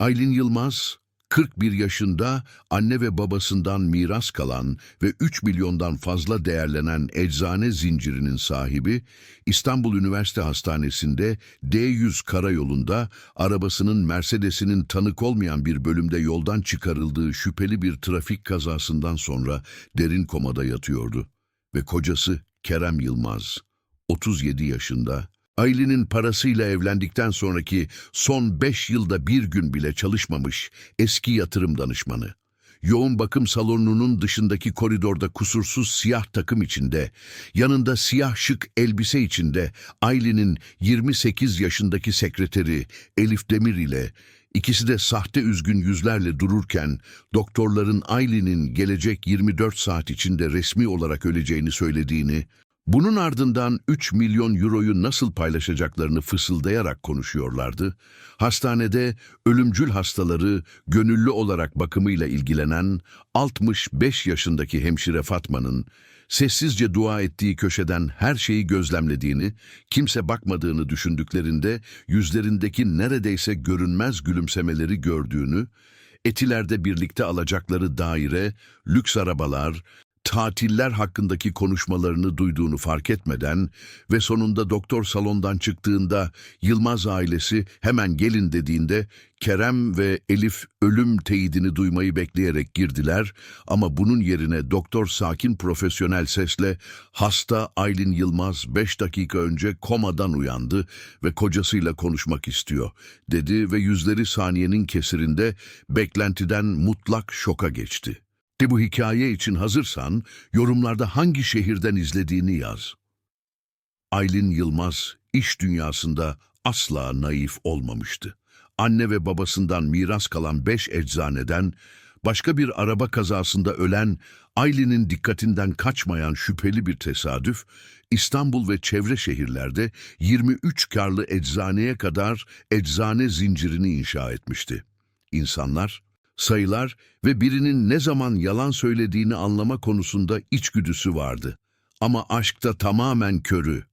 Aylin Yılmaz, 41 yaşında anne ve babasından miras kalan ve 3 milyondan fazla değerlenen eczane zincirinin sahibi, İstanbul Üniversite Hastanesi'nde D100 karayolunda arabasının Mercedes'inin tanık olmayan bir bölümde yoldan çıkarıldığı şüpheli bir trafik kazasından sonra derin komada yatıyordu. Ve kocası Kerem Yılmaz, 37 yaşında, Aylin'in parasıyla evlendikten sonraki son 5 yılda bir gün bile çalışmamış eski yatırım danışmanı. Yoğun bakım salonunun dışındaki koridorda kusursuz siyah takım içinde, yanında siyah şık elbise içinde Aylin'in 28 yaşındaki sekreteri Elif Demir ile ikisi de sahte üzgün yüzlerle dururken doktorların Aylin'in gelecek 24 saat içinde resmi olarak öleceğini söylediğini, bunun ardından 3 milyon euroyu nasıl paylaşacaklarını fısıldayarak konuşuyorlardı. Hastanede ölümcül hastaları gönüllü olarak bakımıyla ilgilenen 65 yaşındaki hemşire Fatma'nın sessizce dua ettiği köşeden her şeyi gözlemlediğini, kimse bakmadığını düşündüklerinde yüzlerindeki neredeyse görünmez gülümsemeleri gördüğünü, etilerde birlikte alacakları daire, lüks arabalar, tatiller hakkındaki konuşmalarını duyduğunu fark etmeden ve sonunda doktor salondan çıktığında Yılmaz ailesi hemen gelin dediğinde Kerem ve Elif ölüm teyidini duymayı bekleyerek girdiler ama bunun yerine doktor sakin profesyonel sesle hasta Aylin Yılmaz 5 dakika önce komadan uyandı ve kocasıyla konuşmak istiyor dedi ve yüzleri saniyenin kesirinde beklentiden mutlak şoka geçti. De bu hikaye için hazırsan yorumlarda hangi şehirden izlediğini yaz. Aylin Yılmaz iş dünyasında asla naif olmamıştı. Anne ve babasından miras kalan beş eczaneden, başka bir araba kazasında ölen Aylin'in dikkatinden kaçmayan şüpheli bir tesadüf, İstanbul ve çevre şehirlerde 23 karlı eczaneye kadar eczane zincirini inşa etmişti. İnsanlar, sayılar ve birinin ne zaman yalan söylediğini anlama konusunda içgüdüsü vardı. Ama aşkta tamamen körü.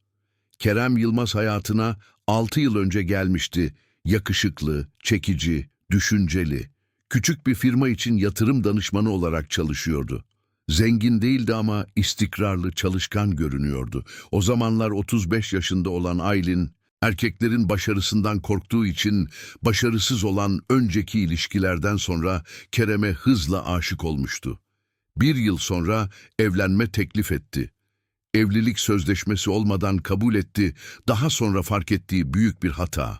Kerem Yılmaz hayatına 6 yıl önce gelmişti. Yakışıklı, çekici, düşünceli. Küçük bir firma için yatırım danışmanı olarak çalışıyordu. Zengin değildi ama istikrarlı, çalışkan görünüyordu. O zamanlar 35 yaşında olan Aylin, erkeklerin başarısından korktuğu için başarısız olan önceki ilişkilerden sonra Kerem'e hızla aşık olmuştu. Bir yıl sonra evlenme teklif etti. Evlilik sözleşmesi olmadan kabul etti, daha sonra fark ettiği büyük bir hata.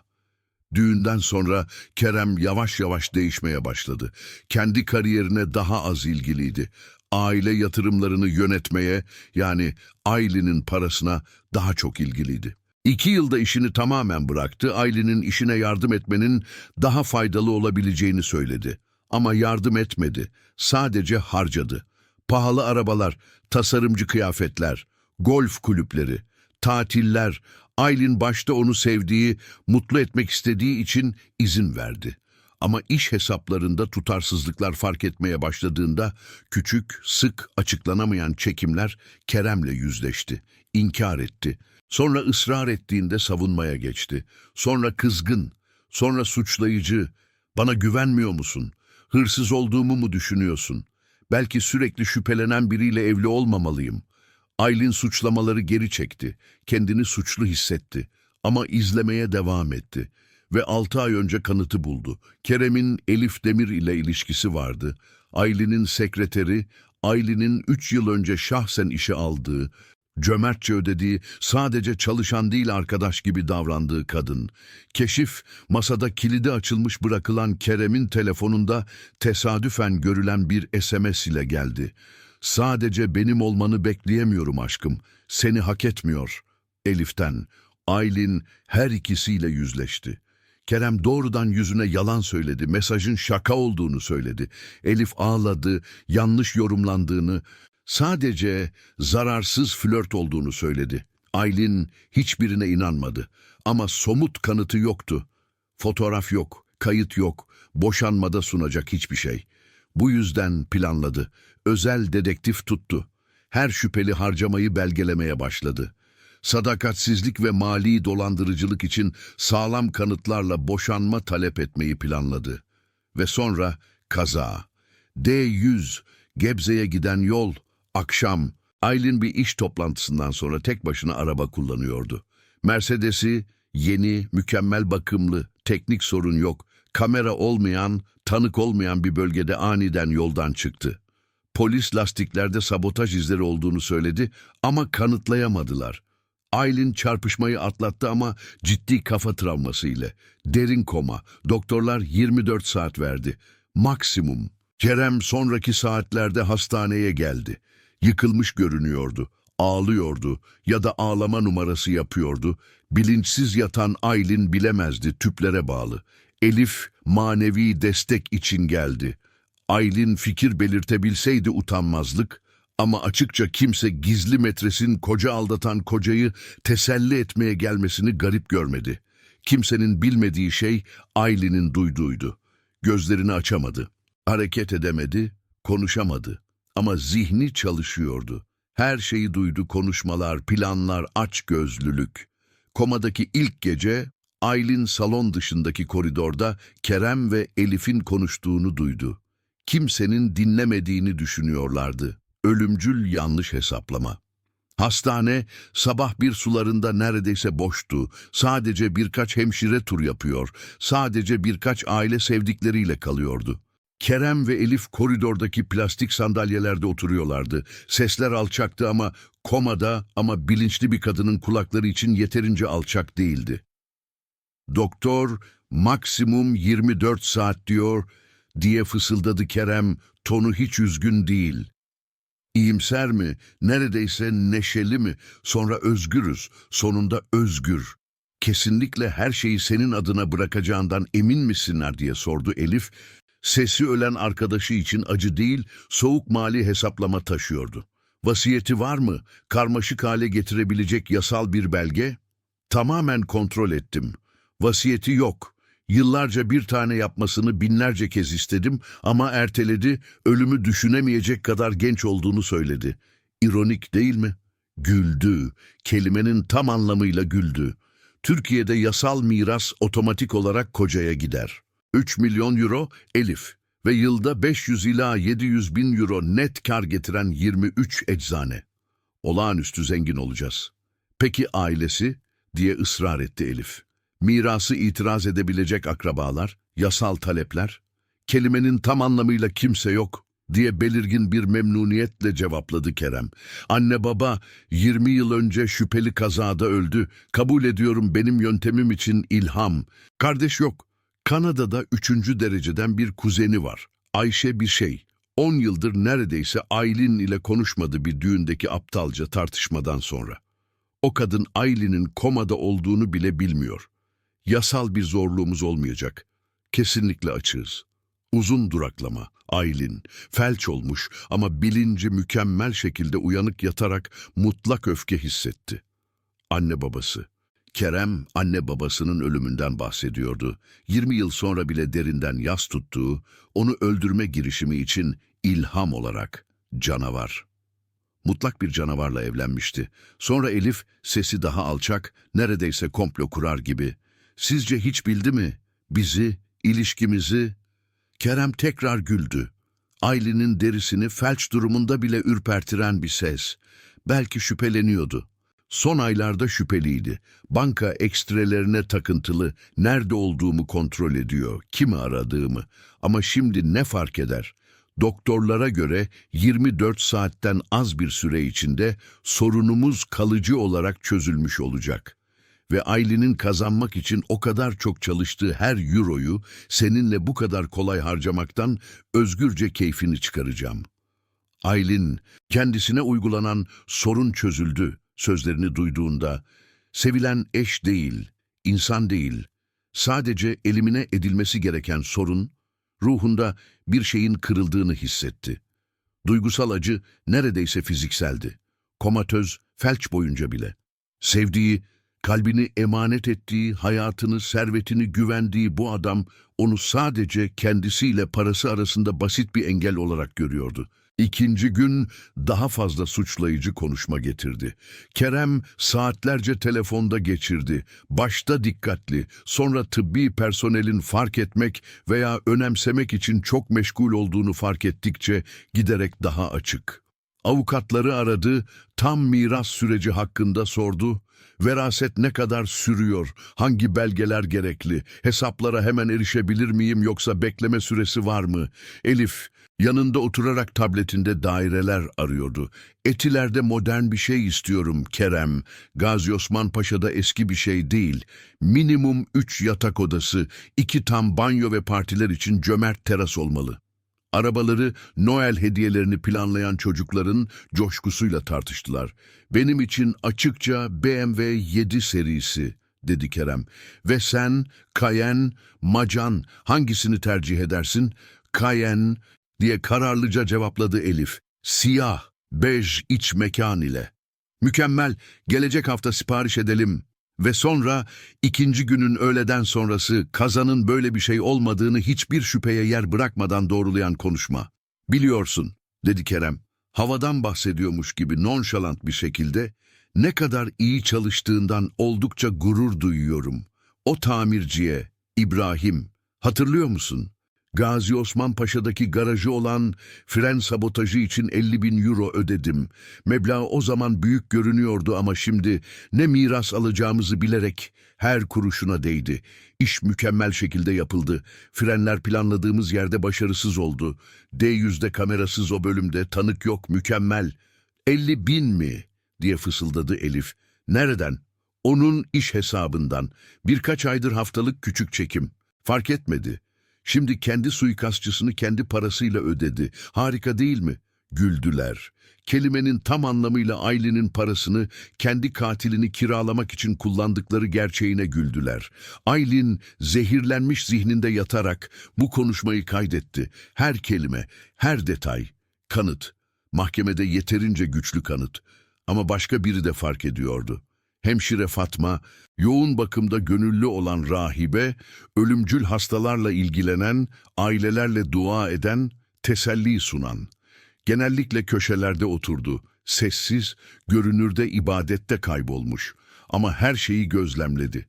Düğünden sonra Kerem yavaş yavaş değişmeye başladı. Kendi kariyerine daha az ilgiliydi. Aile yatırımlarını yönetmeye yani Aylin'in parasına daha çok ilgiliydi. İki yılda işini tamamen bıraktı, Aylin'in işine yardım etmenin daha faydalı olabileceğini söyledi. Ama yardım etmedi, sadece harcadı. Pahalı arabalar, tasarımcı kıyafetler, golf kulüpleri, tatiller, Aylin başta onu sevdiği, mutlu etmek istediği için izin verdi. Ama iş hesaplarında tutarsızlıklar fark etmeye başladığında küçük, sık açıklanamayan çekimler Kerem'le yüzleşti, inkar etti. Sonra ısrar ettiğinde savunmaya geçti. Sonra kızgın, sonra suçlayıcı. Bana güvenmiyor musun? Hırsız olduğumu mu düşünüyorsun? Belki sürekli şüphelenen biriyle evli olmamalıyım. Aylin suçlamaları geri çekti. Kendini suçlu hissetti. Ama izlemeye devam etti. Ve altı ay önce kanıtı buldu. Kerem'in Elif Demir ile ilişkisi vardı. Aylin'in sekreteri, Aylin'in üç yıl önce şahsen işe aldığı, cömertçe ödediği, sadece çalışan değil arkadaş gibi davrandığı kadın. Keşif, masada kilidi açılmış bırakılan Kerem'in telefonunda tesadüfen görülen bir SMS ile geldi. Sadece benim olmanı bekleyemiyorum aşkım. Seni hak etmiyor. Elif'ten. Aylin her ikisiyle yüzleşti. Kerem doğrudan yüzüne yalan söyledi, mesajın şaka olduğunu söyledi. Elif ağladı, yanlış yorumlandığını, sadece zararsız flört olduğunu söyledi. Aylin hiçbirine inanmadı ama somut kanıtı yoktu. Fotoğraf yok, kayıt yok, boşanmada sunacak hiçbir şey. Bu yüzden planladı. Özel dedektif tuttu. Her şüpheli harcamayı belgelemeye başladı. Sadakatsizlik ve mali dolandırıcılık için sağlam kanıtlarla boşanma talep etmeyi planladı. Ve sonra kaza. D100, Gebze'ye giden yol, akşam. Aylin bir iş toplantısından sonra tek başına araba kullanıyordu. Mercedes'i yeni, mükemmel bakımlı, teknik sorun yok, kamera olmayan, tanık olmayan bir bölgede aniden yoldan çıktı. Polis lastiklerde sabotaj izleri olduğunu söyledi ama kanıtlayamadılar. Aylin çarpışmayı atlattı ama ciddi kafa travması ile. Derin koma. Doktorlar 24 saat verdi. Maksimum. Kerem sonraki saatlerde hastaneye geldi. Yıkılmış görünüyordu. Ağlıyordu ya da ağlama numarası yapıyordu. Bilinçsiz yatan Aylin bilemezdi tüplere bağlı. Elif manevi destek için geldi. Aylin fikir belirtebilseydi utanmazlık ama açıkça kimse gizli metresin koca aldatan kocayı teselli etmeye gelmesini garip görmedi. Kimsenin bilmediği şey Aylin'in duyduğuydu. Gözlerini açamadı. Hareket edemedi, konuşamadı. Ama zihni çalışıyordu. Her şeyi duydu, konuşmalar, planlar, aç gözlülük. Komadaki ilk gece Aylin salon dışındaki koridorda Kerem ve Elif'in konuştuğunu duydu. Kimsenin dinlemediğini düşünüyorlardı. Ölümcül yanlış hesaplama. Hastane sabah bir sularında neredeyse boştu. Sadece birkaç hemşire tur yapıyor. Sadece birkaç aile sevdikleriyle kalıyordu. Kerem ve Elif koridordaki plastik sandalyelerde oturuyorlardı. Sesler alçaktı ama komada ama bilinçli bir kadının kulakları için yeterince alçak değildi. Doktor maksimum 24 saat diyor diye fısıldadı Kerem, tonu hiç üzgün değil. İyimser mi, neredeyse neşeli mi, sonra özgürüz, sonunda özgür. Kesinlikle her şeyi senin adına bırakacağından emin misinler diye sordu Elif. Sesi ölen arkadaşı için acı değil, soğuk mali hesaplama taşıyordu. Vasiyeti var mı? Karmaşık hale getirebilecek yasal bir belge? Tamamen kontrol ettim. Vasiyeti yok. Yıllarca bir tane yapmasını binlerce kez istedim ama erteledi, ölümü düşünemeyecek kadar genç olduğunu söyledi. İronik değil mi? Güldü. Kelimenin tam anlamıyla güldü. Türkiye'de yasal miras otomatik olarak kocaya gider. 3 milyon euro Elif ve yılda 500 ila 700 bin euro net kar getiren 23 eczane. Olağanüstü zengin olacağız. Peki ailesi? diye ısrar etti Elif. Mirası itiraz edebilecek akrabalar, yasal talepler, kelimenin tam anlamıyla kimse yok diye belirgin bir memnuniyetle cevapladı Kerem. Anne baba 20 yıl önce şüpheli kazada öldü. Kabul ediyorum benim yöntemim için ilham. Kardeş yok. Kanada'da üçüncü dereceden bir kuzeni var. Ayşe bir şey. 10 yıldır neredeyse Aylin ile konuşmadı bir düğündeki aptalca tartışmadan sonra. O kadın Aylin'in komada olduğunu bile bilmiyor. Yasal bir zorluğumuz olmayacak. Kesinlikle açığız. Uzun duraklama, Aylin, felç olmuş ama bilinci mükemmel şekilde uyanık yatarak mutlak öfke hissetti. Anne babası. Kerem, anne babasının ölümünden bahsediyordu. 20 yıl sonra bile derinden yas tuttuğu, onu öldürme girişimi için ilham olarak canavar. Mutlak bir canavarla evlenmişti. Sonra Elif sesi daha alçak, neredeyse komplo kurar gibi. Sizce hiç bildi mi? Bizi, ilişkimizi? Kerem tekrar güldü. Aylin'in derisini felç durumunda bile ürpertiren bir ses. Belki şüpheleniyordu. Son aylarda şüpheliydi. Banka ekstrelerine takıntılı, nerede olduğumu kontrol ediyor, kimi aradığımı. Ama şimdi ne fark eder? Doktorlara göre 24 saatten az bir süre içinde sorunumuz kalıcı olarak çözülmüş olacak. Ve Aylin'in kazanmak için o kadar çok çalıştığı her euroyu seninle bu kadar kolay harcamaktan özgürce keyfini çıkaracağım. Aylin, kendisine uygulanan sorun çözüldü sözlerini duyduğunda, sevilen eş değil, insan değil, sadece elimine edilmesi gereken sorun, ruhunda bir şeyin kırıldığını hissetti. Duygusal acı neredeyse fizikseldi. Komatöz, felç boyunca bile. Sevdiği, kalbini emanet ettiği, hayatını, servetini güvendiği bu adam onu sadece kendisiyle parası arasında basit bir engel olarak görüyordu. İkinci gün daha fazla suçlayıcı konuşma getirdi. Kerem saatlerce telefonda geçirdi. Başta dikkatli, sonra tıbbi personelin fark etmek veya önemsemek için çok meşgul olduğunu fark ettikçe giderek daha açık. Avukatları aradı, tam miras süreci hakkında sordu. Veraset ne kadar sürüyor, hangi belgeler gerekli, hesaplara hemen erişebilir miyim yoksa bekleme süresi var mı? Elif, yanında oturarak tabletinde daireler arıyordu. Etilerde modern bir şey istiyorum Kerem. Gazi Osman Paşa'da eski bir şey değil. Minimum üç yatak odası, iki tam banyo ve partiler için cömert teras olmalı. Arabaları, Noel hediyelerini planlayan çocukların coşkusuyla tartıştılar. Benim için açıkça BMW 7 serisi, dedi Kerem. Ve sen, Cayenne, Macan hangisini tercih edersin? Cayenne, diye kararlıca cevapladı Elif. Siyah, bej iç mekan ile. Mükemmel, gelecek hafta sipariş edelim. Ve sonra ikinci günün öğleden sonrası kazanın böyle bir şey olmadığını hiçbir şüpheye yer bırakmadan doğrulayan konuşma. Biliyorsun, dedi Kerem, havadan bahsediyormuş gibi nonşalant bir şekilde ne kadar iyi çalıştığından oldukça gurur duyuyorum. O tamirciye, İbrahim, hatırlıyor musun? Gazi Osman Paşa'daki garajı olan fren sabotajı için 50 bin euro ödedim. Meblağ o zaman büyük görünüyordu ama şimdi ne miras alacağımızı bilerek her kuruşuna değdi. İş mükemmel şekilde yapıldı. Frenler planladığımız yerde başarısız oldu. D100'de kamerasız o bölümde tanık yok mükemmel. 50 bin mi? diye fısıldadı Elif. Nereden? Onun iş hesabından. Birkaç aydır haftalık küçük çekim. Fark etmedi. Şimdi kendi suikastçısını kendi parasıyla ödedi. Harika değil mi? Güldüler. Kelimenin tam anlamıyla Aylin'in parasını kendi katilini kiralamak için kullandıkları gerçeğine güldüler. Aylin zehirlenmiş zihninde yatarak bu konuşmayı kaydetti. Her kelime, her detay, kanıt. Mahkemede yeterince güçlü kanıt. Ama başka biri de fark ediyordu. Hemşire Fatma, yoğun bakımda gönüllü olan rahibe, ölümcül hastalarla ilgilenen, ailelerle dua eden, teselli sunan. Genellikle köşelerde oturdu, sessiz, görünürde ibadette kaybolmuş. Ama her şeyi gözlemledi.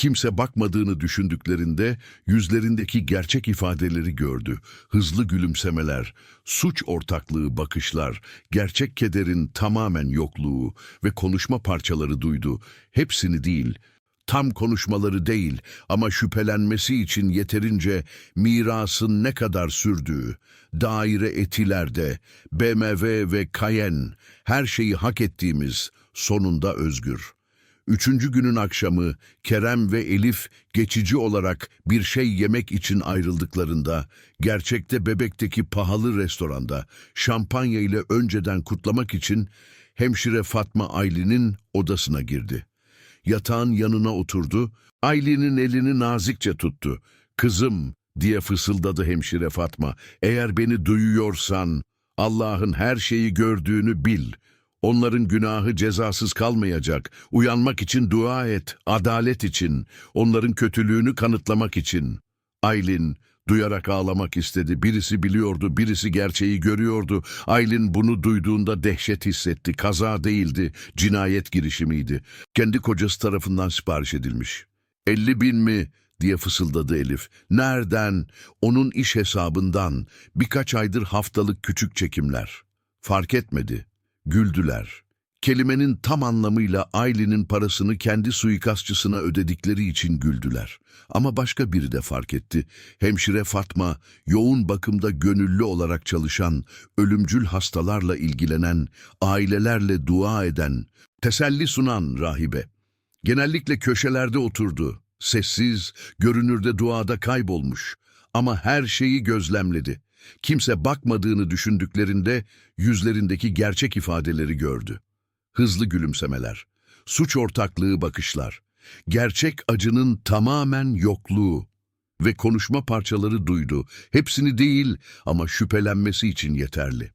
Kimse bakmadığını düşündüklerinde yüzlerindeki gerçek ifadeleri gördü. Hızlı gülümsemeler, suç ortaklığı bakışlar, gerçek kederin tamamen yokluğu ve konuşma parçaları duydu. Hepsini değil, tam konuşmaları değil ama şüphelenmesi için yeterince mirasın ne kadar sürdüğü, daire etilerde, BMW ve Cayenne, her şeyi hak ettiğimiz, sonunda özgür. Üçüncü günün akşamı Kerem ve Elif geçici olarak bir şey yemek için ayrıldıklarında, gerçekte Bebek'teki pahalı restoranda şampanya ile önceden kutlamak için hemşire Fatma Aylin'in odasına girdi. Yatağın yanına oturdu, Aylin'in elini nazikçe tuttu. Kızım diye fısıldadı hemşire Fatma, eğer beni duyuyorsan Allah'ın her şeyi gördüğünü bil.'' Onların günahı cezasız kalmayacak. Uyanmak için dua et, adalet için, onların kötülüğünü kanıtlamak için. Aylin duyarak ağlamak istedi. Birisi biliyordu, birisi gerçeği görüyordu. Aylin bunu duyduğunda dehşet hissetti. Kaza değildi, cinayet girişimiydi. Kendi kocası tarafından sipariş edilmiş. Elli bin mi? diye fısıldadı Elif. Nereden? Onun iş hesabından. Birkaç aydır haftalık küçük çekimler. Fark etmedi. Güldüler. Kelimenin tam anlamıyla Aylin'in parasını kendi suikastçısına ödedikleri için güldüler. Ama başka biri de fark etti. Hemşire Fatma, yoğun bakımda gönüllü olarak çalışan, ölümcül hastalarla ilgilenen, ailelerle dua eden, teselli sunan rahibe. Genellikle köşelerde oturdu. Sessiz, görünürde duada kaybolmuş. Ama her şeyi gözlemledi. Kimse bakmadığını düşündüklerinde yüzlerindeki gerçek ifadeleri gördü. Hızlı gülümsemeler, suç ortaklığı bakışlar, gerçek acının tamamen yokluğu ve konuşma parçaları duydu. Hepsini değil ama şüphelenmesi için yeterli.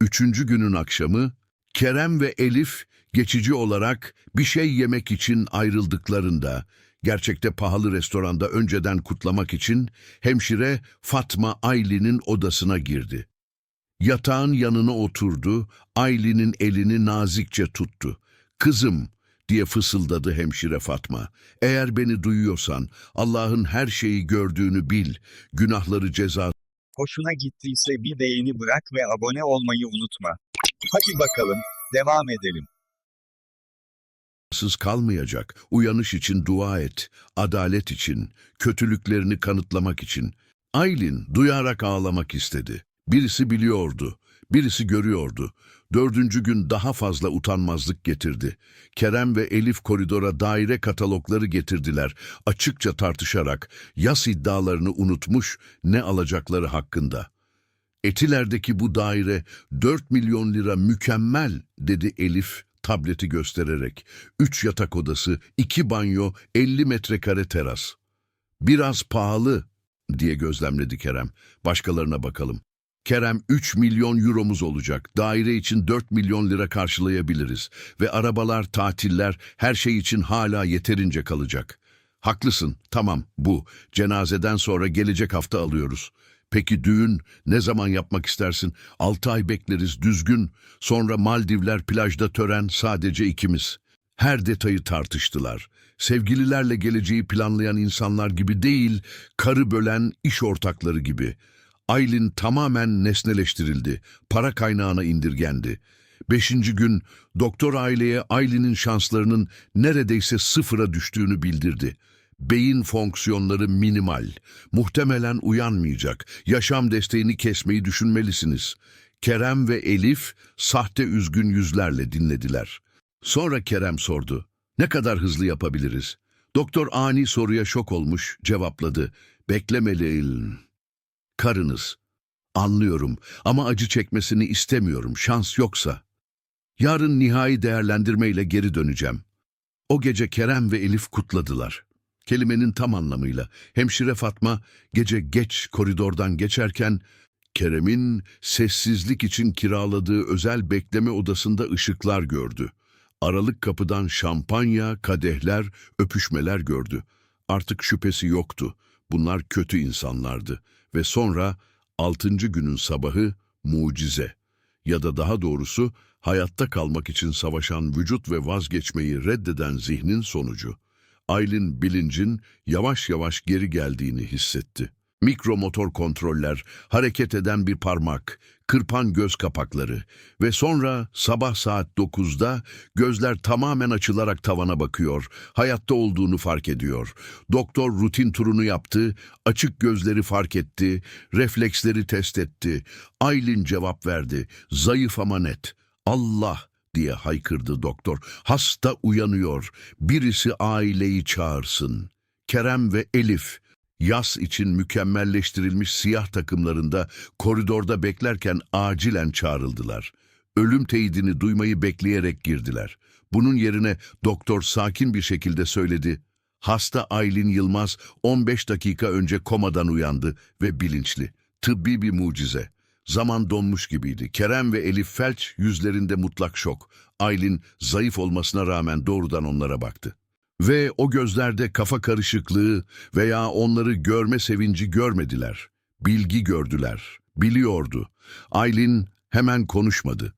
Üçüncü günün akşamı Kerem ve Elif geçici olarak bir şey yemek için ayrıldıklarında gerçekte pahalı restoranda önceden kutlamak için hemşire Fatma Aylin'in odasına girdi. Yatağın yanına oturdu, Aylin'in elini nazikçe tuttu. Kızım diye fısıldadı hemşire Fatma. Eğer beni duyuyorsan Allah'ın her şeyi gördüğünü bil. Günahları ceza Hoşuna gittiyse bir beğeni bırak ve abone olmayı unutma. Hadi bakalım, devam edelim. Sız kalmayacak. Uyanış için dua et. Adalet için. Kötülüklerini kanıtlamak için. Aylin duyarak ağlamak istedi. Birisi biliyordu. Birisi görüyordu. Dördüncü gün daha fazla utanmazlık getirdi. Kerem ve Elif koridora daire katalogları getirdiler. Açıkça tartışarak yas iddialarını unutmuş ne alacakları hakkında. Etiler'deki bu daire 4 milyon lira mükemmel dedi Elif tableti göstererek. 3 yatak odası, 2 banyo, 50 metrekare teras. Biraz pahalı diye gözlemledi Kerem. Başkalarına bakalım. Kerem 3 milyon euromuz olacak. Daire için 4 milyon lira karşılayabiliriz. Ve arabalar, tatiller, her şey için hala yeterince kalacak. Haklısın, tamam bu. Cenazeden sonra gelecek hafta alıyoruz. Peki düğün ne zaman yapmak istersin? Altı ay bekleriz düzgün. Sonra Maldivler plajda tören sadece ikimiz. Her detayı tartıştılar. Sevgililerle geleceği planlayan insanlar gibi değil, karı bölen iş ortakları gibi. Aylin tamamen nesneleştirildi, para kaynağına indirgendi. Beşinci gün doktor aileye Aylin'in şanslarının neredeyse sıfıra düştüğünü bildirdi. Beyin fonksiyonları minimal. Muhtemelen uyanmayacak. Yaşam desteğini kesmeyi düşünmelisiniz. Kerem ve Elif sahte üzgün yüzlerle dinlediler. Sonra Kerem sordu. Ne kadar hızlı yapabiliriz? Doktor ani soruya şok olmuş, cevapladı. Beklemeli. Karınız. Anlıyorum ama acı çekmesini istemiyorum, şans yoksa. Yarın nihai değerlendirmeyle geri döneceğim. O gece Kerem ve Elif kutladılar. Kelimenin tam anlamıyla. Hemşire Fatma gece geç koridordan geçerken Kerem'in sessizlik için kiraladığı özel bekleme odasında ışıklar gördü. Aralık kapıdan şampanya, kadehler, öpüşmeler gördü. Artık şüphesi yoktu. Bunlar kötü insanlardı. Ve sonra altıncı günün sabahı mucize. Ya da daha doğrusu hayatta kalmak için savaşan vücut ve vazgeçmeyi reddeden zihnin sonucu. Aylin bilincin yavaş yavaş geri geldiğini hissetti. Mikromotor kontroller, hareket eden bir parmak, kırpan göz kapakları ve sonra sabah saat 9'da gözler tamamen açılarak tavana bakıyor, hayatta olduğunu fark ediyor. Doktor rutin turunu yaptı, açık gözleri fark etti, refleksleri test etti. Aylin cevap verdi, zayıf ama net. Allah diye haykırdı doktor. Hasta uyanıyor. Birisi aileyi çağırsın. Kerem ve Elif yas için mükemmelleştirilmiş siyah takımlarında koridorda beklerken acilen çağrıldılar. Ölüm teyidini duymayı bekleyerek girdiler. Bunun yerine doktor sakin bir şekilde söyledi. Hasta Aylin Yılmaz 15 dakika önce komadan uyandı ve bilinçli. Tıbbi bir mucize. Zaman donmuş gibiydi. Kerem ve Elif Felç yüzlerinde mutlak şok. Aylin zayıf olmasına rağmen doğrudan onlara baktı. Ve o gözlerde kafa karışıklığı veya onları görme sevinci görmediler. Bilgi gördüler. Biliyordu. Aylin hemen konuşmadı.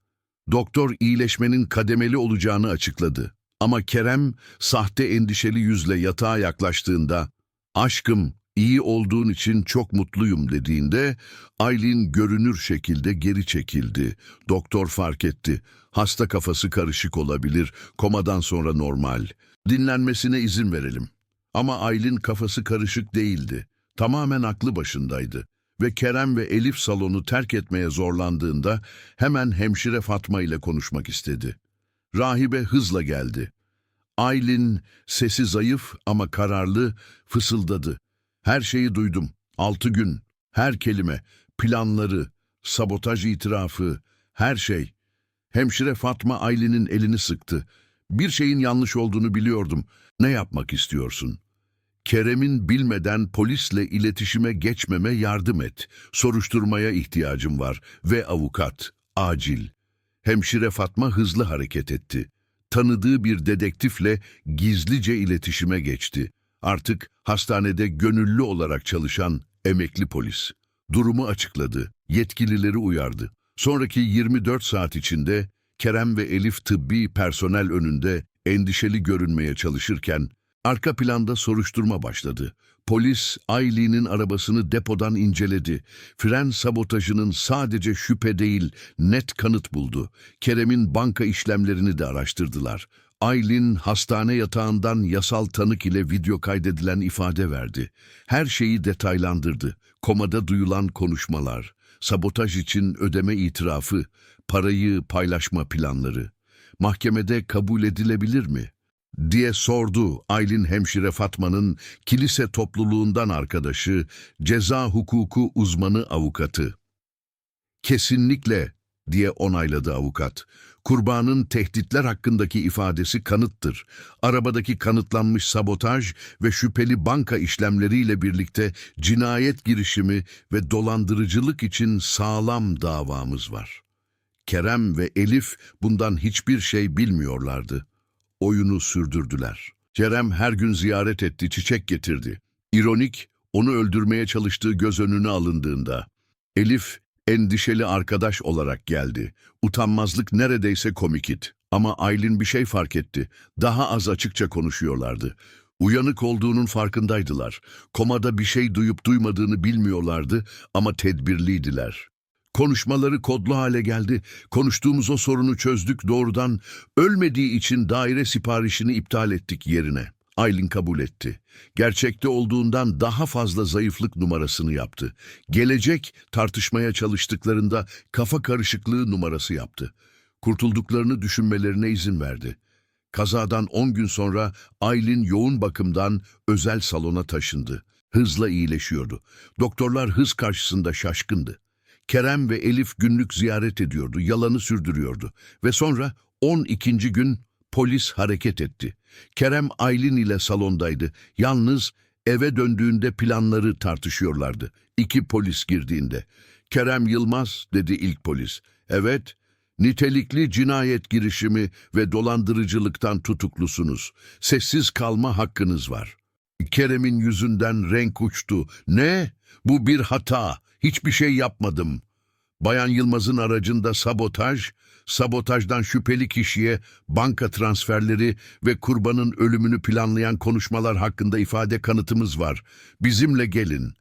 Doktor iyileşmenin kademeli olacağını açıkladı. Ama Kerem sahte endişeli yüzle yatağa yaklaştığında "Aşkım, iyi olduğun için çok mutluyum." dediğinde Aylin görünür şekilde geri çekildi. Doktor fark etti. Hasta kafası karışık olabilir, komadan sonra normal. Dinlenmesine izin verelim. Ama Aylin kafası karışık değildi. Tamamen aklı başındaydı. Ve Kerem ve Elif salonu terk etmeye zorlandığında hemen hemşire Fatma ile konuşmak istedi. Rahibe hızla geldi. Aylin sesi zayıf ama kararlı fısıldadı. Her şeyi duydum. Altı gün. Her kelime. Planları. Sabotaj itirafı. Her şey. Hemşire Fatma Aylin'in elini sıktı. Bir şeyin yanlış olduğunu biliyordum. Ne yapmak istiyorsun? Kerem'in bilmeden polisle iletişime geçmeme yardım et. Soruşturmaya ihtiyacım var ve avukat. Acil. Hemşire Fatma hızlı hareket etti. Tanıdığı bir dedektifle gizlice iletişime geçti. Artık hastanede gönüllü olarak çalışan emekli polis. Durumu açıkladı, yetkilileri uyardı. Sonraki 24 saat içinde Kerem ve Elif tıbbi personel önünde endişeli görünmeye çalışırken arka planda soruşturma başladı. Polis Aylin'in arabasını depodan inceledi. Fren sabotajının sadece şüphe değil net kanıt buldu. Kerem'in banka işlemlerini de araştırdılar. Aylin hastane yatağından yasal tanık ile video kaydedilen ifade verdi. Her şeyi detaylandırdı. Komada duyulan konuşmalar, sabotaj için ödeme itirafı, parayı paylaşma planları. Mahkemede kabul edilebilir mi? diye sordu Aylin hemşire Fatma'nın kilise topluluğundan arkadaşı, ceza hukuku uzmanı avukatı. Kesinlikle diye onayladı avukat. Kurbanın tehditler hakkındaki ifadesi kanıttır. Arabadaki kanıtlanmış sabotaj ve şüpheli banka işlemleriyle birlikte cinayet girişimi ve dolandırıcılık için sağlam davamız var. Kerem ve Elif bundan hiçbir şey bilmiyorlardı. Oyunu sürdürdüler. Kerem her gün ziyaret etti, çiçek getirdi. İronik, onu öldürmeye çalıştığı göz önüne alındığında. Elif, endişeli arkadaş olarak geldi. Utanmazlık neredeyse komikit. Ama Aylin bir şey fark etti. Daha az açıkça konuşuyorlardı. Uyanık olduğunun farkındaydılar. Komada bir şey duyup duymadığını bilmiyorlardı ama tedbirliydiler. Konuşmaları kodlu hale geldi. Konuştuğumuz o sorunu çözdük doğrudan. Ölmediği için daire siparişini iptal ettik yerine. Aylin kabul etti. Gerçekte olduğundan daha fazla zayıflık numarasını yaptı. Gelecek tartışmaya çalıştıklarında kafa karışıklığı numarası yaptı. Kurtulduklarını düşünmelerine izin verdi. Kazadan 10 gün sonra Aylin yoğun bakımdan özel salona taşındı. Hızla iyileşiyordu. Doktorlar hız karşısında şaşkındı. Kerem ve Elif günlük ziyaret ediyordu, yalanı sürdürüyordu. Ve sonra 12. gün polis hareket etti. Kerem Aylin ile salondaydı. Yalnız eve döndüğünde planları tartışıyorlardı. İki polis girdiğinde. Kerem Yılmaz dedi ilk polis. Evet, nitelikli cinayet girişimi ve dolandırıcılıktan tutuklusunuz. Sessiz kalma hakkınız var. Kerem'in yüzünden renk uçtu. Ne? Bu bir hata. Hiçbir şey yapmadım. Bayan Yılmaz'ın aracında sabotaj, sabotajdan şüpheli kişiye banka transferleri ve kurbanın ölümünü planlayan konuşmalar hakkında ifade kanıtımız var. Bizimle gelin.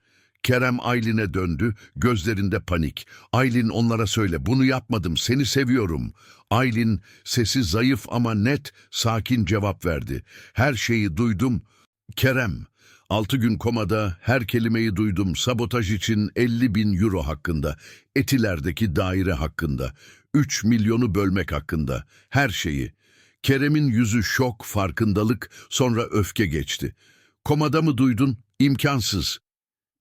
Kerem Aylin'e döndü, gözlerinde panik. Aylin onlara söyle, bunu yapmadım, seni seviyorum. Aylin sesi zayıf ama net, sakin cevap verdi. Her şeyi duydum. Kerem, Altı gün komada her kelimeyi duydum. Sabotaj için 50 bin euro hakkında, Etiler'deki daire hakkında, 3 milyonu bölmek hakkında, her şeyi. Kerem'in yüzü şok, farkındalık, sonra öfke geçti. Komada mı duydun? İmkansız.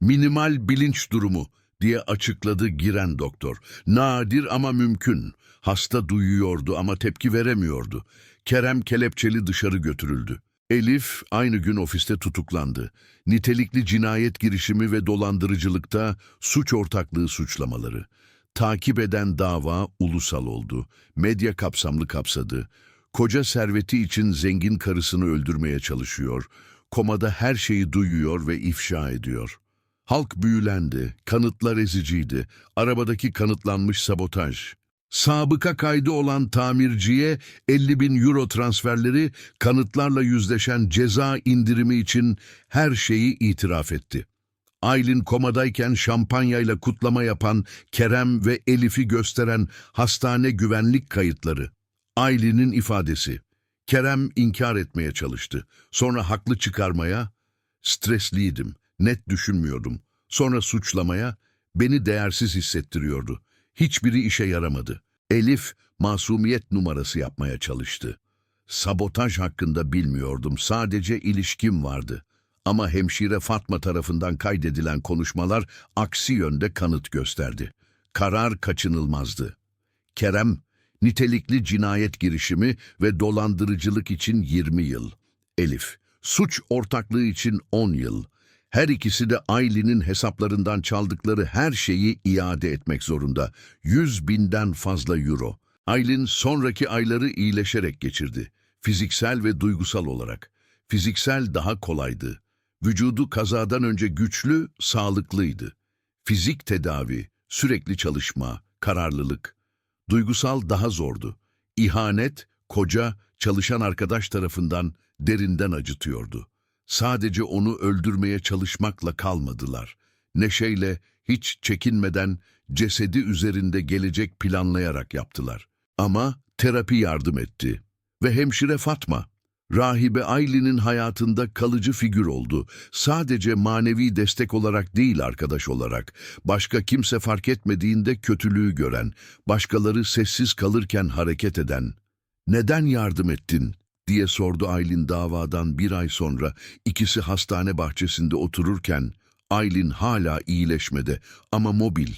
Minimal bilinç durumu diye açıkladı giren doktor. Nadir ama mümkün. Hasta duyuyordu ama tepki veremiyordu. Kerem kelepçeli dışarı götürüldü. Elif aynı gün ofiste tutuklandı. Nitelikli cinayet girişimi ve dolandırıcılıkta suç ortaklığı suçlamaları. Takip eden dava ulusal oldu. Medya kapsamlı kapsadı. Koca serveti için zengin karısını öldürmeye çalışıyor. Komada her şeyi duyuyor ve ifşa ediyor. Halk büyülendi, kanıtlar eziciydi. Arabadaki kanıtlanmış sabotaj. Sabıka kaydı olan tamirciye 50 bin euro transferleri kanıtlarla yüzleşen ceza indirimi için her şeyi itiraf etti. Aylin komadayken şampanyayla kutlama yapan Kerem ve Elif'i gösteren hastane güvenlik kayıtları. Aylin'in ifadesi. Kerem inkar etmeye çalıştı. Sonra haklı çıkarmaya, stresliydim, net düşünmüyordum. Sonra suçlamaya, beni değersiz hissettiriyordu. Hiçbiri işe yaramadı. Elif masumiyet numarası yapmaya çalıştı. Sabotaj hakkında bilmiyordum. Sadece ilişkim vardı. Ama hemşire Fatma tarafından kaydedilen konuşmalar aksi yönde kanıt gösterdi. Karar kaçınılmazdı. Kerem, nitelikli cinayet girişimi ve dolandırıcılık için 20 yıl. Elif, suç ortaklığı için 10 yıl. Her ikisi de Aylin'in hesaplarından çaldıkları her şeyi iade etmek zorunda. 100 binden fazla euro. Aylin sonraki ayları iyileşerek geçirdi. Fiziksel ve duygusal olarak. Fiziksel daha kolaydı. Vücudu kazadan önce güçlü, sağlıklıydı. Fizik tedavi, sürekli çalışma, kararlılık. Duygusal daha zordu. İhanet, koca, çalışan arkadaş tarafından derinden acıtıyordu. Sadece onu öldürmeye çalışmakla kalmadılar. Neşeyle, hiç çekinmeden cesedi üzerinde gelecek planlayarak yaptılar. Ama terapi yardım etti. Ve hemşire Fatma, rahibe Aylin'in hayatında kalıcı figür oldu. Sadece manevi destek olarak değil arkadaş olarak. Başka kimse fark etmediğinde kötülüğü gören, başkaları sessiz kalırken hareket eden. Neden yardım ettin? diye sordu Aylin davadan bir ay sonra ikisi hastane bahçesinde otururken Aylin hala iyileşmede ama mobil.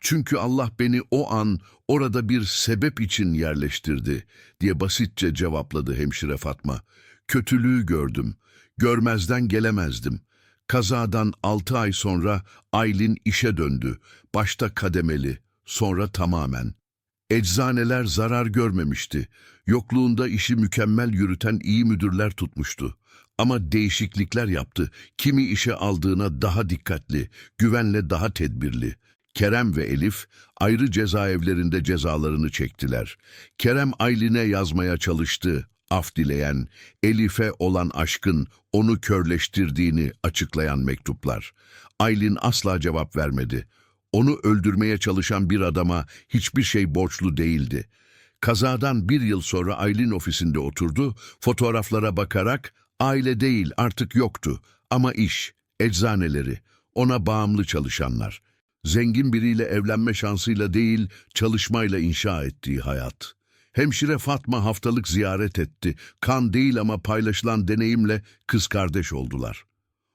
Çünkü Allah beni o an orada bir sebep için yerleştirdi diye basitçe cevapladı hemşire Fatma. Kötülüğü gördüm. Görmezden gelemezdim. Kazadan altı ay sonra Aylin işe döndü. Başta kademeli, sonra tamamen. Eczaneler zarar görmemişti. Yokluğunda işi mükemmel yürüten iyi müdürler tutmuştu. Ama değişiklikler yaptı. Kimi işe aldığına daha dikkatli, güvenle daha tedbirli. Kerem ve Elif ayrı cezaevlerinde cezalarını çektiler. Kerem Aylin'e yazmaya çalıştı, af dileyen, Elif'e olan aşkın onu körleştirdiğini açıklayan mektuplar. Aylin asla cevap vermedi. Onu öldürmeye çalışan bir adama hiçbir şey borçlu değildi. Kazadan bir yıl sonra Aylin ofisinde oturdu, fotoğraflara bakarak aile değil artık yoktu ama iş, eczaneleri, ona bağımlı çalışanlar. Zengin biriyle evlenme şansıyla değil, çalışmayla inşa ettiği hayat. Hemşire Fatma haftalık ziyaret etti. Kan değil ama paylaşılan deneyimle kız kardeş oldular.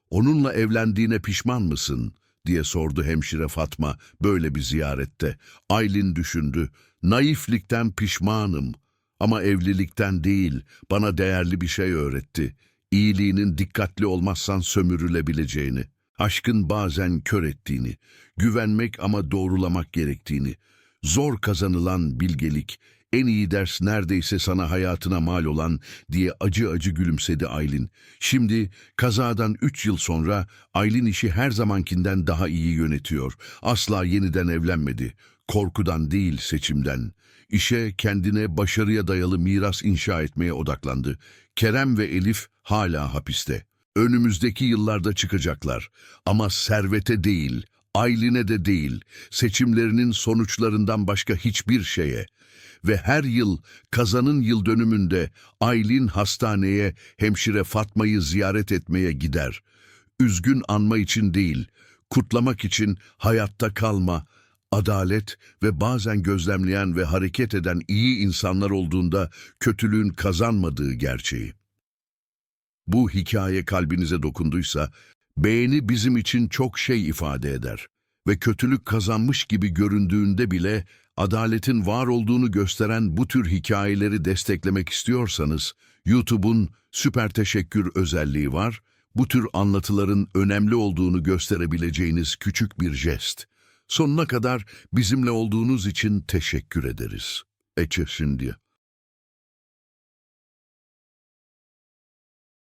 Onunla evlendiğine pişman mısın? diye sordu hemşire Fatma böyle bir ziyarette. Aylin düşündü. Naiflikten pişmanım ama evlilikten değil bana değerli bir şey öğretti. İyiliğinin dikkatli olmazsan sömürülebileceğini, aşkın bazen kör ettiğini, güvenmek ama doğrulamak gerektiğini, zor kazanılan bilgelik, en iyi ders neredeyse sana hayatına mal olan diye acı acı gülümsedi Aylin. Şimdi kazadan üç yıl sonra Aylin işi her zamankinden daha iyi yönetiyor. Asla yeniden evlenmedi. Korkudan değil seçimden. İşe kendine başarıya dayalı miras inşa etmeye odaklandı. Kerem ve Elif hala hapiste. Önümüzdeki yıllarda çıkacaklar. Ama servete değil, Aylin'e de değil, seçimlerinin sonuçlarından başka hiçbir şeye ve her yıl kazanın yıl dönümünde Aylin hastaneye hemşire Fatma'yı ziyaret etmeye gider. Üzgün anma için değil, kutlamak için hayatta kalma, adalet ve bazen gözlemleyen ve hareket eden iyi insanlar olduğunda kötülüğün kazanmadığı gerçeği. Bu hikaye kalbinize dokunduysa, beğeni bizim için çok şey ifade eder ve kötülük kazanmış gibi göründüğünde bile adaletin var olduğunu gösteren bu tür hikayeleri desteklemek istiyorsanız, YouTube'un süper teşekkür özelliği var, bu tür anlatıların önemli olduğunu gösterebileceğiniz küçük bir jest. Sonuna kadar bizimle olduğunuz için teşekkür ederiz. Eçe şimdi.